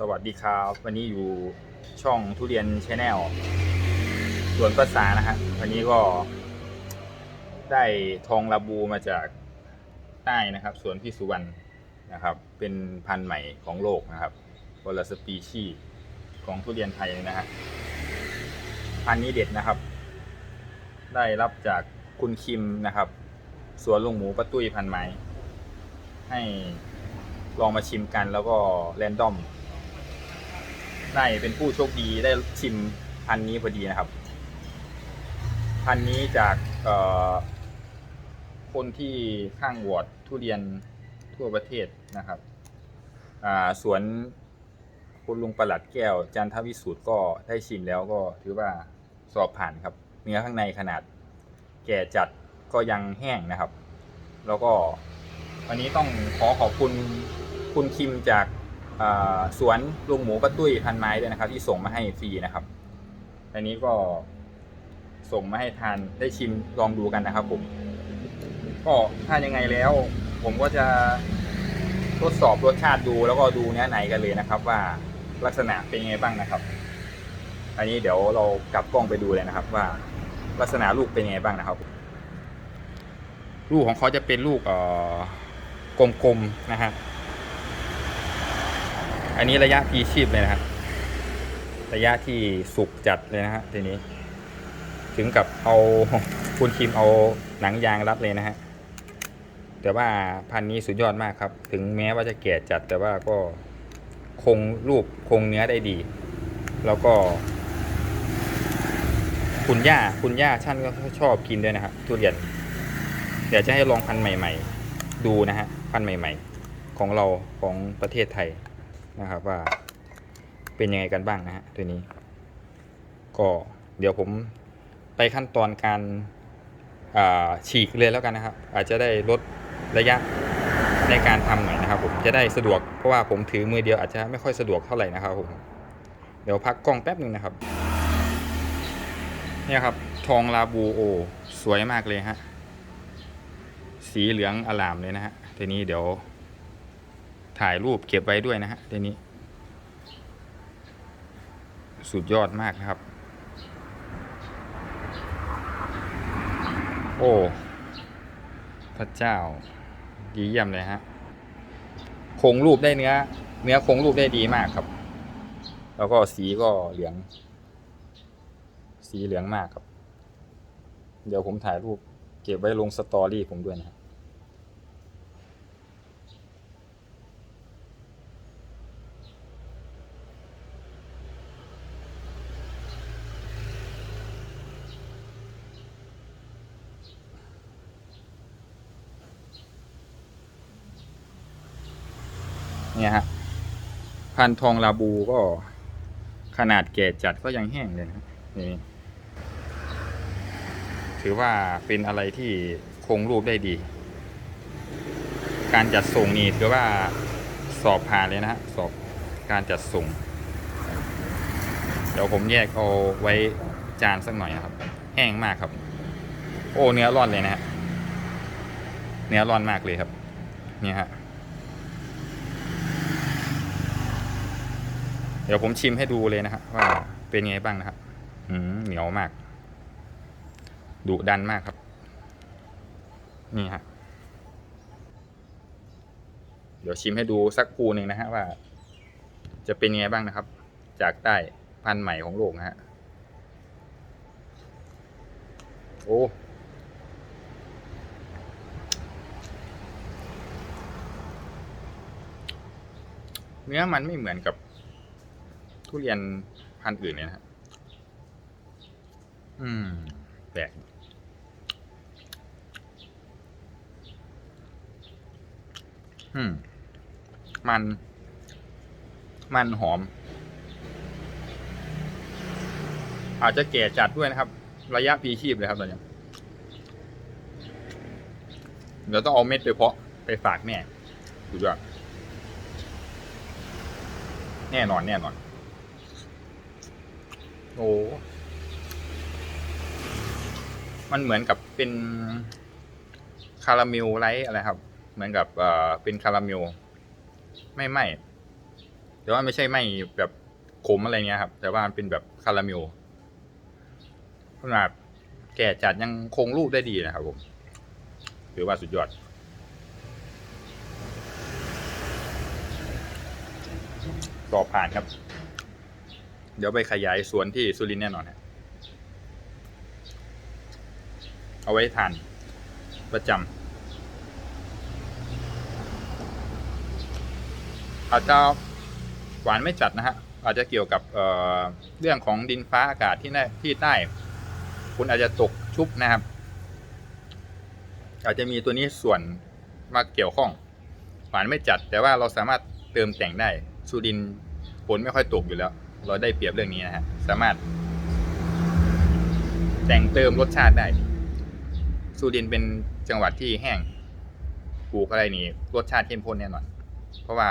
สวัสดีครับ วันนี้อยู่ช่องทุเรียนชาแนลสวนภาษานะฮะวันนี้ก็ได้ทองลาบูมาจากใต้นะครับสวนพี่สุวรรณนะครับ เป็นพันธุ์ใหม่ของโลกนะครับคนละสปีชีส์ของทุเรียนไทยนะฮะพันธุ์นี้เด็ดนะครับ ได้รับจากคุณคิมนะครับ สวนลุงหมูป้าตุ้ยพันไม้ให้ลองมาชิมกันแล้วก็แรนดอม ได้เป็นผู้โชคดีได้ชิมพันนี้พอดีนะครับ พันนี้จากคนที่ข้างวอดทุเรียนทั่วประเทศนะครับสวนคุณลุงประหลัดแก้ว จันทวิสูตรก็ได้ชิมแล้วก็ถือว่าสอบผ่านครับ เนื้อข้างในขนาด แก่จัดก็ยังแห้งนะครับ แล้วก็วันนี้ต้องขอขอบคุณคุณคิมจาก สวนลุงหมูป้าตุ้ยพันไม้ด้วยนะครับ ที่ส่งมาให้ฟรีนะครับอันนี้ก็ส่งมาให้ทานได้ชิมลองดูกันนะครับผมก็ถ้ายังไงแล้ว ผมก็จะทดสอบรสชาติดูแล้วก็ดูเนื้อในกันเลยนะครับ ว่าลักษณะเป็นยังไงบ้างนะครับ อันนี้เดี๋ยวเรากลับกล้องไปดูเลยนะครับ ว่าลักษณะลูกเป็นยังไงบ้างนะครับ ลูกของเขาจะเป็นลูกเอ่อกลมๆนะฮะ อันนี้ระยะพีชีพเลยนะครับ ระยะที่สุกจัดเลยนะฮะทีนี้ ถึงกับเอาคุณคิมเอาหนังยางรัดเลยนะฮะแต่ว่าพันนี้สุดยอดมากครับ ถึงแม้ว่าจะแก่จัดแต่ว่าก็คงรูปคงเนื้อได้ดี แล้วก็ คุณย่าคุณย่าท่านก็ชอบกินด้วยนะครับทุเรียนเดี๋ยวจะให้ลองพันธุ์ใหม่ ๆ ดูนะฮะพันธุ์ใหม่ ๆ ของเราของประเทศไทย นะครับว่า เป็นยังไงกันบ้างนะฮะตัวนี้ ก็เดี๋ยวผมไปขั้นตอนการาฉีกเลยแล้วกันนะครับ อาจจะได้ลดระยะในการทำหน่อยนะครับ ผมจะได้สะดวกเพราะว่าผมถือมือเดียวอาจจะไม่ค่อยสะดวกเท่าไหร่นะครับผมเดี๋ยวพักกล้องแป๊บหนึ่งนะครับเนี่ยครับ ทองลาบูโอ สวยมากเลยฮะสีเหลืองอลามเลยนะฮะทีนี้เดี๋ยว ถ่ายรูปเก็บไว้ด้วยนะฮะทีนี้ สุดยอดมากนะครับ โอ้ พระเจ้า ดีเยี่ยมเลยฮะคงรูปได้เนื้อ เนื้อคงรูปได้ดีมากครับ แล้วก็สีก็เหลือง สีเหลืองมากครับ เดี๋ยวผมถ่ายรูป เก็บไว้ลงสตอรี่ผมด้วยนะครับ เนี่ยฮะพันธุ์ทองลาบูก็ขนาดแก่จัดก็ยังแห้งเลยนะนี่ถือว่าเป็นอะไรที่คงรูปได้ดี การจัดส่งนี่ถือว่าสอบผ่านเลยนะฮะสอบการจัดส่ง เดี๋ยวผมแยกเอาไว้จานสักหน่อยนะครับ แห้งมากครับ โอ้เนื้อร่อนเลยนะฮะเนื้อร่อนมากเลยครับ เนี่ยฮะ เดี๋ยวผมชิมให้ดูเลยนะครับว่าเป็นไงบ้างนะครับอืมเหนียวมาก ดุดันมากครับ นี่ฮะเดี๋ยวชิมให้ดูสักภูหนึ่งนะฮะว่า จะเป็นยังไงบ้างนะครับ จากใต้พันธุ์ใหม่ของโลกนะฮะโอ้เนื้อมันไม่เหมือนกับ ทุเรียนพันธุ์อื่นเลยนะฮะอืมแปลกอืม มัน มันหอม อาจจะแก่จัดด้วยนะครับ ระยะพีชีพเลยครับตอนนี้เดี๋ยวต้องเอาเม็ดไปเพาะไปฝากแม่ดูด้วยแน่นอนแน่นอน โอ้มันเหมือนกับเป็นคาราเมลไลท์อะไรครับ เหมือนกับเอ่อเป็นคาราเมลไม่ไหมแต่ว่าไม่ใช่ไหมแบบขมอะไรเงี้ยครับ แต่ว่ามันเป็นแบบคาราเมลขนาดแก่จัดยังคงรูปได้ดีนะครับผมถือว่าสุดยอดสอบผ่านครับ เดี๋ยวไปขยายสวนที่สุรินทร์แน่นอนฮะเอาไว้ทานประจำอาจจะหวานไม่จัดนะฮะ อาจจะเกี่ยวกับเเรื่องของดินฟ้าอากาศที่ใต้ที่ใต้ คุณอาจจะตกชุบนะครับ อาจจะมีตัวนี้ส่วนมาเกี่ยวข้อง หวานไม่จัด แต่ว่าเราสามารถเติมแต่งได้สุรินฝนไม่ค่อยตกอยู่แล้ว เราได้เปรียบเรื่องนี้นะฮะสามารถ แต่งเติมรสชาติได้สุรินทร์เป็นจังหวัดที่แห้งปลูกอะไรนี่รสชาติเข้มข้นแน่นอนเพราะว่า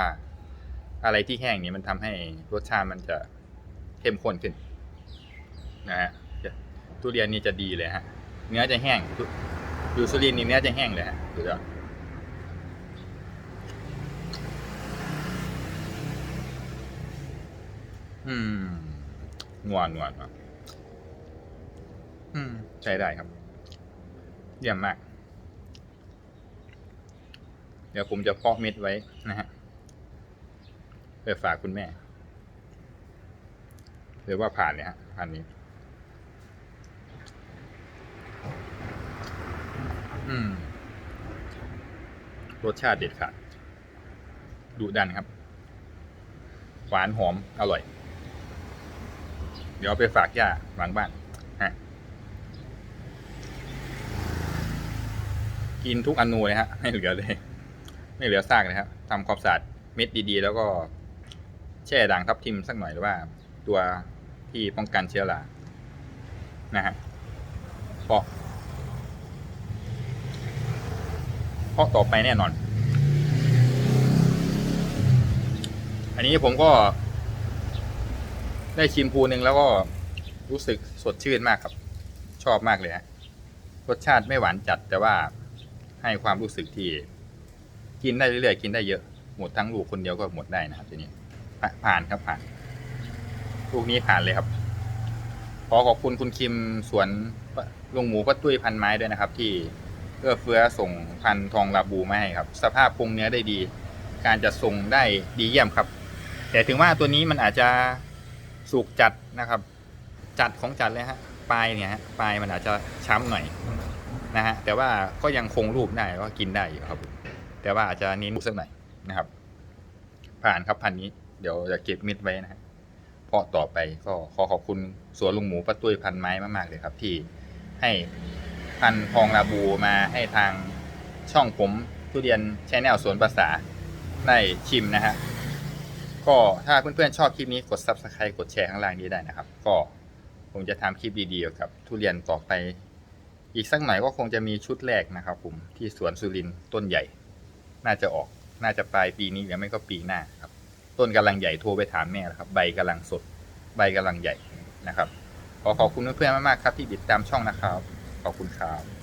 อะไรที่แห้งนี่มันทำให้รสชาติมันจะเข้มข้นขึ้นนะฮะทุเรียนนี่จะดีเลยฮะ เนื้อจะแห้งอยู่สุรินทร์นี่เนื้อจะแห้งเลยฮะดูแล้ว อืมนวลนวลนวลอืม ใช้ได้ครับ เยี่ยมมาก เดี๋ยวผมจะเพาะเม็ดไว้นะฮะไปฝากคุณแม่หรือว่าผ่านเนี่ยฮะผ่านนี้ อืม รสชาติเด็ดขาดดุดันครับ หวานหอม อร่อย ดี๋ยวไปฝากย่าหลังบ้านฮะกินทุกอนูเลยฮะไม่เหลือเลย ไม่เหลือซากเลยครับทำความสะอาดเม็ดดีๆ แล้วก็แช่ด่างทับทิมสักหน่อยหรือว่า ตัวที่ป้องกันเชื้อรานะฮะเพาะเพาะต่อไปแน่นอน อันนี้ผมก็ ได้ชิมภูหนึ่งแล้วก็รู้สึกสดชื่นมากครับ ชอบมากเลยฮะรสชาติไม่หวานจัดแต่ว่าให้ความรู้สึกที่ กินได้เรื่อยๆกินได้เยอะ หมดทั้งลูกคนเดียวก็หมดได้นะครับทีนี้ผ่านครับผ่าน ลูกนี้ผ่านเลยครับ ขอขอบคุณคุณคิมสวนลุงหมูป้าตุ้ยพันไม้ด้วยนะครับ ที่เอื้อเฟื้อส่งพันธุ์ทองลาบูมาให้ครับ สภาพปรุงเนื้อได้ดี การจะส่งได้ดีเยี่ยมครับ แต่ถึงว่าตัวนี้มันอาจจะ สุกจัดนะครับ จัดของจัดเลยฮะปลายเนี่ยฮะปลายมันอาจจะช้ำหน่อยนะฮะแต่ว่าก็ยังคงรูปได้ก็กินได้อยู่ครับ แต่ว่าอาจจะนิ้นสักหน่อยนะครับ ผ่านครับพันนี้เดี๋ยวจะเก็บมิดไว้นะฮะเพราะต่อไปก็ขอขอบคุณสวนลุงหมูป้าตุ้ยพันไม้มากๆเลยครับ ที่ให้พันทองลาบูมาให้ทางช่องผมทุเรียนชแนลสวนภาษาได้ชิมนะฮะ ก็ถ้าเพื่อนๆชอบคลิปนี้กด subscribe กดแชร์ข้างล่างนี้ได้นะครับ ก็ผมจะทำคลิปดีๆเกี่ยวกับทุเรียนต่อไป อีกสักหน่อยก็คงจะมีชุดแรกนะครับผมที่สวนสุรินต้นใหญ่ น่าจะออกน่าจะปลายปีนี้หรือไม่ก็ปีหน้าครับ ต้นกำลังใหญ่โทรไปถามแม่แล้วครับ ใบกำลังสด ใบกำลังใหญ่นะครับขอขอบคุณเพื่อนๆมากๆครับที่ติดตามช่องนะครับ ขอบคุณครับ